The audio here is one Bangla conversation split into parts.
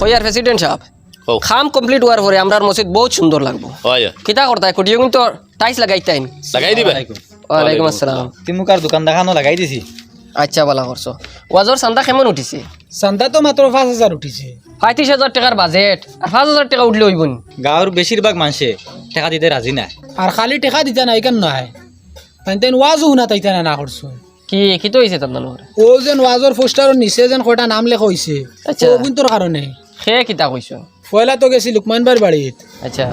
কই প্রেসিডেন্ট সাহেব খাম কমপ্লিট হওয়ার পরে আমরার মসজিদ বহুত সুন্দর লাগবো। কিতা করতাই? কোটিও কিন্তু টাইস লাগাইতাইন লাগাই দিবে? ওয়ালাইকুম। আসসালাম। তিমুকার দোকান দেখানো লাগাই দিছি। আচ্ছা বালা করছ ওয়াজর চান্দা কেমন উঠিছে? চান্দা তো মাত্র পাঁচ হাজার উঠিছে। পঁয়ত্রিশ হাজার টাকার বাজেট আর পাঁচ হাজার টাকা উঠলে হইব গাঁৱৰ বেছিভাগ মানুহে টেকা দিতে রাজি নাই। আর খালি টেকা দিতে নাই কেন নয় তাই তাই ওয়াজও শুনা তাইতে না না করছ কি কি তো হয়েছে তোমার ও যেন ওয়াজর পোস্টারের নিচে যেন কয়টা নাম লেখা হয়েছে আচ্ছা। ও কিন্তু কারণে সে কিতা কইছো? পয়লা তো গেছি লুকমান বার বাড়িত আচ্ছা।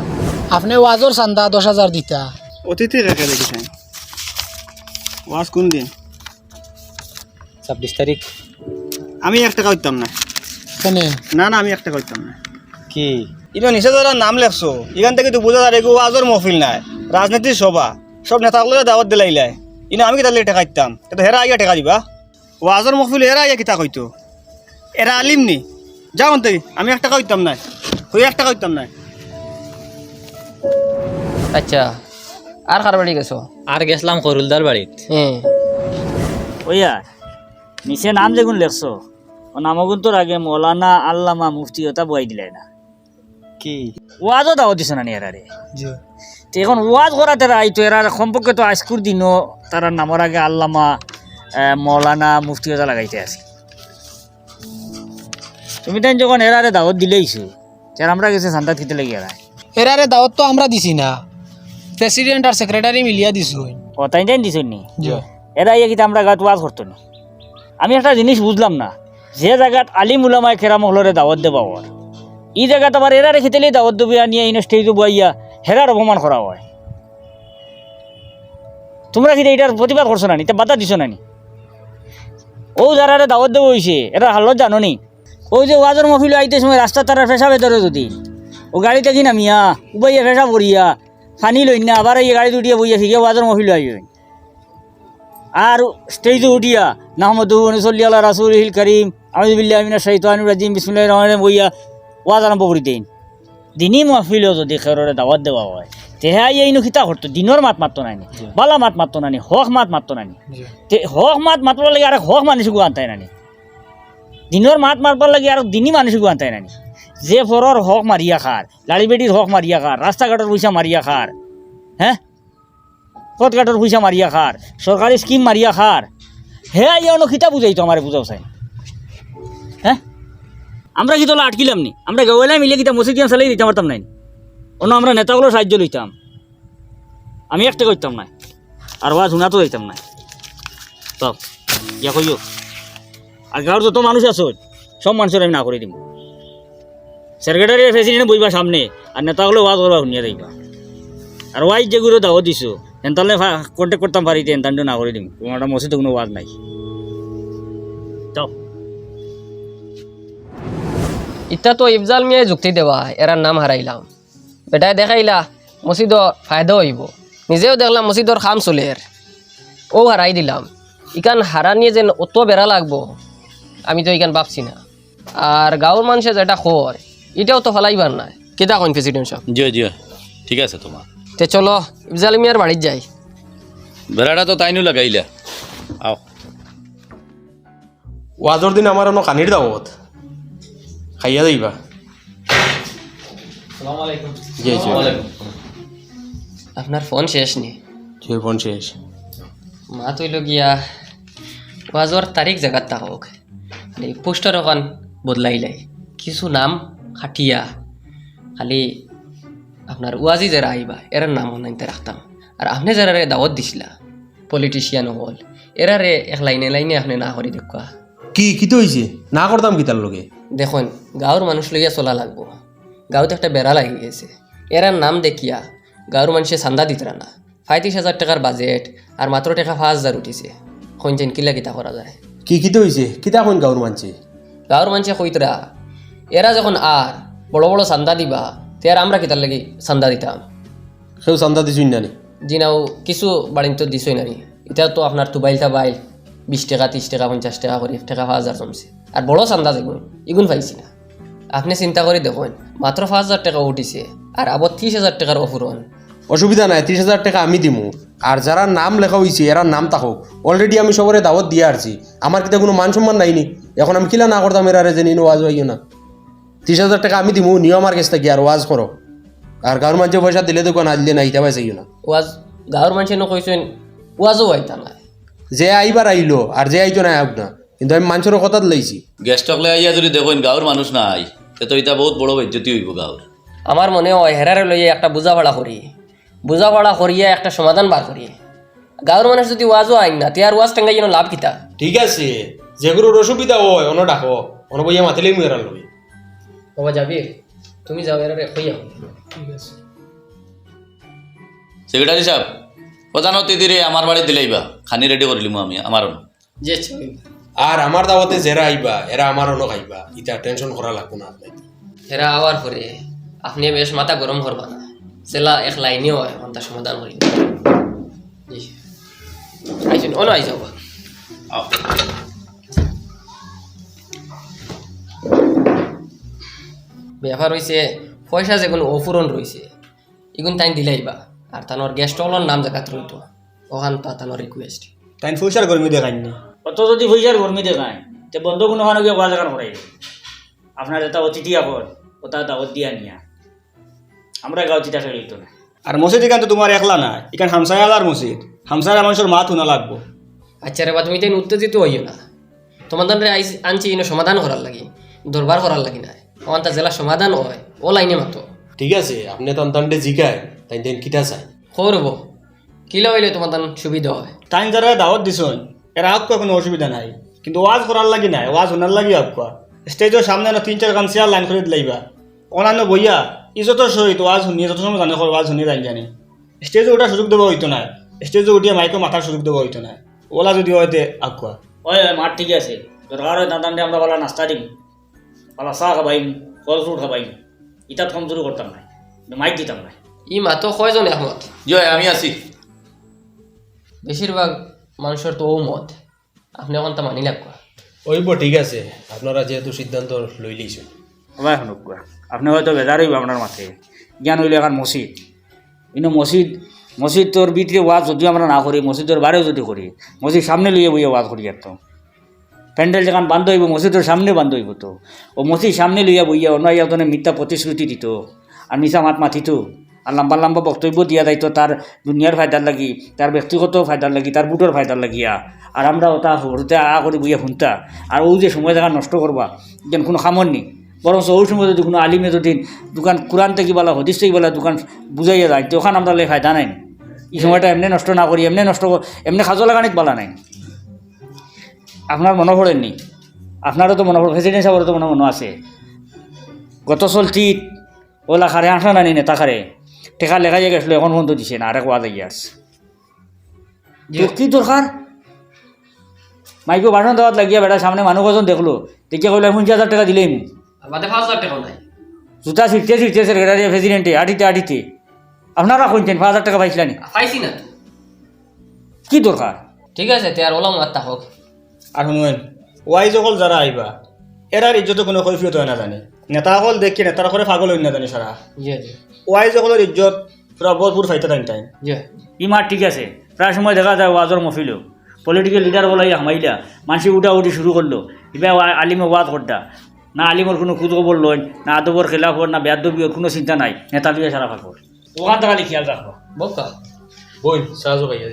আপনি ওয়াজর চান্দা দশ হাজার দিতা। অতিথি কাকে দেখিছেন ওয়াজ কোন দিন? ছাব্বিছ তাৰিখ। আমি এক টাকা হইতাম না কেনে? না না আমি এক টাকা হইতাম না কি? ইনো নিচে যারা নাম লেখছো। এখান থেকে তো বোঝা যায় এগো ওয়াজর মহফিল নাই। রাজনীতির সভা। সব নেতাগুলো দাওয়াত দিলাইলাই ইনো আমি কিতা টাকা দিতাম কিন্তু হেরা আইয়া টাকা দিবা। ওয়াজর মহফিল হেরা আইয়া কিতা কইতো? এরা আলিম নি? যাও অন্তে আমি এক টাকা হইতাম না। হই এক টাকা হইতাম না। আচ্ছা আর কার বাড়ি গেছো? আর গেছিলাম সৰুলদাৰ বাৰীত হ্যাঁ। ওইয়া নিচে নাম যেগুন লেখছো ও নামগুন তোর আগে মৌলানা আল্লামা মুফতি ওটা বই দিলে না। কি? ওয়াজও দাও দিছ না জি। তো এখন ওয়াজ করা তারা আইতো এরার সম্পর্কে তো আজকুর দিনও তারা নামর আগে আল্লামা মৌলানা মুফতি ওটা লাগাইতে আছে। তুমি তাই যখন এরারে দাওয়াত দিলেইছো যার আমরা গেছে সান্তাত খেতে লেগে এরা এরারে দাওয়াত তো আমরা দিছি না। প্রেসিডেন্ট আর সেক্রেটারি মিলিয়া দিছো ও তাই তাই দিছ নি? এরা ইয়ে কিন্তু আমরা গাত ওয়াজ করতো না। আমি একটা জিনিস বুঝলাম না যে জায়গাত আলিম উলামায় কেরাম হলরে দাওয়াত দেবা হয় এই জায়গাত আবার এরা রেখে দিলে দাওয়াত দেবে আনিয়া ইনো স্টেজে বইয়া হেরার অপমান করা হয়। তোমরা কি এটার প্রতিবাদ করছ না নি? তা বাধা দিছো না নি? ও যারা দাওয়াত দেবো হয়েছে এরা হালত জানো নি? ওই যে ওয়াজর মফিল আইতে সময় রাস্তা তারা ফেসা ভেতরে যদি। ও গাড়িতে কি নামিয়া উবাইয়া ফেসা পড়িয়া। ফানি লইন না আবার এই গাড়ি উঠিয়া বইয়া ফিরিয়া ওয়াজর মফিল আইবেন আর স্টেজে উঠিয়া নাহমদু নসল্লি আল্লাহ রাসুল হিল করিম আমিদুল্লাহ আমিনা শৈতানুর রাজিম বিসমুল্লাহ রহমান বইয়া ওয়াজ আরম্ভ করে দেন। দিনই মহফিল যদি খেররে দাওয়াত দেওয়া হয় তেহা এই খিতা করতো দিনের মাত মারতো নানি বালা মাত মারতো নানি হক মাত মারতো নানি। হক মাত মাতবার লাগে আর হক মানুষ আনতাই নানি। দিনের মাত মারবার লাগে আর দিনই মানুষ আনতাই নানি যে ফরর হক মারিয়া খার লাড়ি বেটির হক মারিয়া খার রাস্তাঘাটের পয়সা মারিয়া খার হ্যাঁ পথঘাটের পয়সা মারিয়া খার সরকারি স্কিম মারিয়া খার হে ইয়নো খিতা বুঝাই তো আমার বুঝাও চাই? হ্যাঁ আমরা কি তোলা আটকিলাম নি? আমরা গাওয়ালাই মিলে কিতা মসজিদ চালাই দিতে পারতাম নাই। অন্য আমরা নেতাগুলো সাহায্য লইতাম। আমি একটা করতাম না আর ওয়া শুনা তো যাইতাম না তো ইয়া কইও আর গাঁৱৰ যত মানুষ আছো, সব মানুষের আমি না করে দিম। সেক্রেটারি প্রেসিডেন্ট বইবা সামনে, আর নেতাগুলো ওয়াজ করবা শুনিয়া যাইবা। আর ওয়াই যেগুলো দাও দিছো এনতালে কন্টেক্ট করতাম পারিতে এনতানটো না করে দিম। তোমার মসজিদে কোনো ওয়াজ নাই। যাও। তো ইফজাল মিয়াই যুক্তি দেওয়া এরার নাম হারাইলাম বেটাই দেখাইলা মসজিদর ফায়দা হইব। নিজেও দেখলাম মসজিদর খাম চলে এর ও হারাই দিলাম। ইকান হারা নিয়ে যেন অত বেড়া লাগবো। আমি তো ইকান ভাবছি না। আর গাঁৱৰ মানুষে যেটা খর এটাও তো ফেলাইবার নাই। কেটা কইন প্রেসিডেন্ট সাহেব? জিও জিও ঠিক আছে তোমার তে চলো ইফজাল মিয়ার বাড়িত যাই। বেড়াটা তো তাইনু লাগাইলা। আও। ওয়াজর দিন আমার অন্য কানির দাওয়াত খাইয়া যাইবা। জি জি আপনার ফোন শেষ নি? জি ফোন শেষ। মা তৈল গিয়া ওয়াজর তারিখ জায়গাত থাকক। এই পোস্টার ওখান বদলাইলাই কিছু নাম খাটিয়া খালি আপনার ওয়াজি যারা আইবা এর নাম অনাইতে রাখতাম আর আপনি যারা দাওয়াত দিছিলা পলিটিশিয়ান হল এরারে এক লাইনে লাইনে আপনি না করে দেখুয়া কি কি তো হয়েছে না করতাম কি তার লগে? দেখুন গাঁৱৰ মানুষ লইয়া চলা লাগবো। গাঁৱত একটা বেড়া লাগি গেছে এরার নাম দেখিয়া গাঁৱৰ মানুষে চান্দা দিতরা না পঁয়ত্রিশ হাজার টাকার বাজেট আর মাত্র টাকা পাঁচ হাজার উঠিছে। কইছেন কিলা কিতা করা যায়। কি কি তো হয়েছে কিতা কোন গাঁর মানছে? গাঁৱৰ মানুষে কইতরা এরা যখন আর বড় বড় চান্দা দিবা তে আর আমরা কিতার লাগি চান্দা দিতাম। সেও চান্দা দিছুই না নি? দিনাও কিছু বাড়িতে তো দিছই নানি এটা তো আপনার তুবাইল তাবাইল বিশ টাকা ত্রিশ টাকা পঞ্চাশ টাকা করে এক টাকা পাঁচ হাজার জমছে। আর বড় চান্দা যেগুন এগুন পাইছি না। আপনি চিন্তা করে দেখুন মাত্র পাঁচ হাজার টাকা উঠিছে আর আবার ত্রিশ হাজার টাকার অফুরন অসুবিধা নাই ত্রিশ হাজার টাকা আমি দিমু। আর যারা নাম লেখা হয়েছে এরার নাম থাকুক অলরেডি আমি সবরে দাওয়াত দিয়ে আসছি আমার কিতা কোনো মান সম্মান নাইনি এখন আমি কিলা না করতাম এরারে যে নিনো ওয়াজ হইও না ত্রিশ হাজার টাকা আমি দিমু নিও আমার কাছ থেকে আর ওয়াজ করো আর গাঁর মানুষে পয়সা দিলে দোকান আনলে না ইটা পাইছে না ওয়াজ গাঁৱৰ মানুহে নকৈছেন ওৱাজো আইতা নাই। যে আইবার আইলো আর যে আইতো না আউক না। কিন্তু আমি মানুষের কথাত লাইছি গেস্টকলে আইয়া যদি দেখেন গাঁৱৰ মানুষ না তে তো এটা বহুত বড় বেজ্জতি হইব গাঁৱৰ। আমার মনে হয় হেরারে লইয়ে একটা বোঝাপড়া করি বোঝাপড়া করিয়া একটা সমাধান বার করি গাঁৱৰ মানুষ যদি ওয়াজও আইন না তে আর ওয়াজ টেঙ্গাই যেন লাভ কিতা? ঠিক আছে যেগুলোর অসুবিধা হয় অন ডাকো অন বইয়া মাতিলেই এরার লই বাবা যাবি তুমি যাও এরারে কইয়া সেক্রেটারি সাহেব প্রধান অতিথিরে আমার বাড়ি দিলেইবা খানি রেডি করিলিমু আমি আমার যে আর আমার দাওয়াতে যারা আইবা এরা আমার অন্য খাইবা ইটা টেনশন করা লাগবো না হেরা আওয়ার পরে আপনি বেশ মাথা গরম করবা না। সেলা এক লাইনেও হয় অন্তা সমাধান করি আইসুন অন আইস ব্যাপার হয়েছে পয়সা যেগুলো অফুরন রয়েছে এগুলো তাই দিলাইবা আর তানোর গেস্ট হলর নাম জায়গাত রইতো ওখান তা তানোর রিকোয়েস্ট তাই পয়সার গরমি দেখাইনি অত যদি পয়সার গরমি দেখায় তে বন্ধ কোনো ওখানে গিয়ে ওয়াজ করাই আপনার এটা অতিথি আপন ওটা দাওয়াত দিয়া নিয়া আমরা গাঁও চিতা খেলিত না। আর মসজিদ এখান তো তোমার একলা না এখান হামসায় আলার মসজিদ। হামসায় মানুষের মাত শুনা লাগবো। আচ্ছা রে বা তুমি তাই উত্তেজিত হইও না। তোমাদের রে আইস আনছি ইনো সমাধান করার লাগি। দরবার করার লাগি না। ওখান তা জেলা সমাধান হয় ও লাইনে মাতো। ঠিক আছে আপনি তো অন্তানটে জিকায় তাই দেন কিটা চাই। করব কিলা হইলে তোমার তান সুবিধা হয়? তাই যারা দাওয়াত দিছন এরা আপ কোনো অসুবিধা নাই। কিন্তু ওয়াজ করার লাগি নাই ওয়াজ শোনার লাগি আপ স্টেজের সামনে না তিন চার গান চেয়ার লাইন করে দিলাইবা। অন্যান্য বইয়া ইজতর সহিত ওয়াজ শুনিয়ে যত সময় জানে ওয়াজ শুনিয়ে জানি জানি। স্টেজে ওঠার সুযোগ দেওয়া হইতো না স্টেজে উঠিয়ে মাইকো মাথার সুযোগ দেওয়া হইতো না ওলা যদি হয়তে আকুয়া ওই মাঠ ঠিক আছে। দরকার হয় দাঁতান আমরা বলা নাস্তা দিম। বলা চাহ খাবাইম ফল ফ্রুট খাবাইম। ইটা কম শুরু করতাম না মাইক দিতাম না ই মাতো কয়জন একমত জয় আমি আছি। বেশিরভাগ মানুষের তো ও মত আপনি এখন তা মানি লাগবা ওইব ঠিক আছে। আপনারা যেহেতু সিদ্ধান্ত লই শুনুক কোৱা। আপনি হয়তো বেজার হইব আপনার মাঠে জ্ঞান হইলে এখন মসজিদ কিন্তু মসজিদ মসজিদ তোর ভিতরে ওয়াজ যদিও আমরা না করি মসজিদের বারেও যদি করি মসজিদ সামনে লইয়ে বইয়ে ওয়াজ করি তো প্যান্ডেল যখন বান্ধ হইব মসজিদের সামনে বান্ধ হইব তো। ও মসজিদ সামনে লইয়া বইয়া অন্য ইয়াতনে মিথ্যা প্রতিশ্রুতি দিত। আর মিছা মাত মাতিত। আর লম্বা লম্বা বক্তব্য দিয়া যাইতো তার দুনিয়ার ফায়দার লাগি তার ব্যক্তিগত ফায়দার লাগি তার বুটোর ফায়দার লাগিয়া আর আমরা ওটা সৰুতে আ কৰি বইয়া শুনতা। আর ও যে সময় জায়গা নষ্ট করবা যেন কোনো খামর নেই বরং ওই সময় যদি কোনো আলিমে যদি দোকান কোরআন থেকে বলা হদিস থেকে বলা দোকান বুঝাইয়া যায় তো ওখানে আমরা ফায়দা নাই এই সময়টা এমনি নষ্ট না করি এমনি নষ্ট এমনি খাজো লাগানিত বলা নাই। আপনার মনে পড়েননি? আপনারও তো মনে পড়ে প্রেসিডেন্ট সাহেবেরও তো মনে মনে আছে। গত চলতিত ওলা খারে আঠা নানি নেতা খারে টেকা লেখা যায় গেছিল এখন পর্যন্ত দিছে না আরেক ওয়াজ আইয়া আছে কি দরকার? মাইকো বাটন দেওয়াত লাগিয়া বেটা সামনে মানুষ কজন দেখল দেখিয়া কইলে পঞ্চাশ হাজার টাকা দিলেই বাদে পাঁচ হাজার টাকা নাই। জুতা ছিটতে ছিটতে প্রেসিডেন্টে আটিতে আটিতে আপনারা কইছেন পাঁচ হাজার টাকা পাইছিলেন পাইছি না তো। কি দরকার? ঠিক আছে তে আর ওলাম মাত্তা হোক। আর শুনুন অকল যারা আইবা এরার ইজ্জত কোনো কৈফিয়ত হয় না জানি। নেতা দেখি নেতার করে পাগল হই না জানি সারা। জি জি। ইজ্জত পুরা ভরপুর ফাইতে টাইম টাইম ই মার ঠিক আছে প্রায় সময় দেখা যায় ওয়াজর মফিলেও। পলিটিক্যাল লিডার বলাই হামাইলা মানুষ উঠা উঠি শুরু করল। এবার ওয়া- আলিমে ওয়াজ করতা না আলিমর কোনো খোঁজ খবর লয় না আদবর খেলাফ না বেয়াদবির কোনো চিন্তা নাই। নেতা লিয়ে সারা ফাঁকর ওখান থেকে খেয়াল রাখব বকা বই, সাহায্য পাইয়া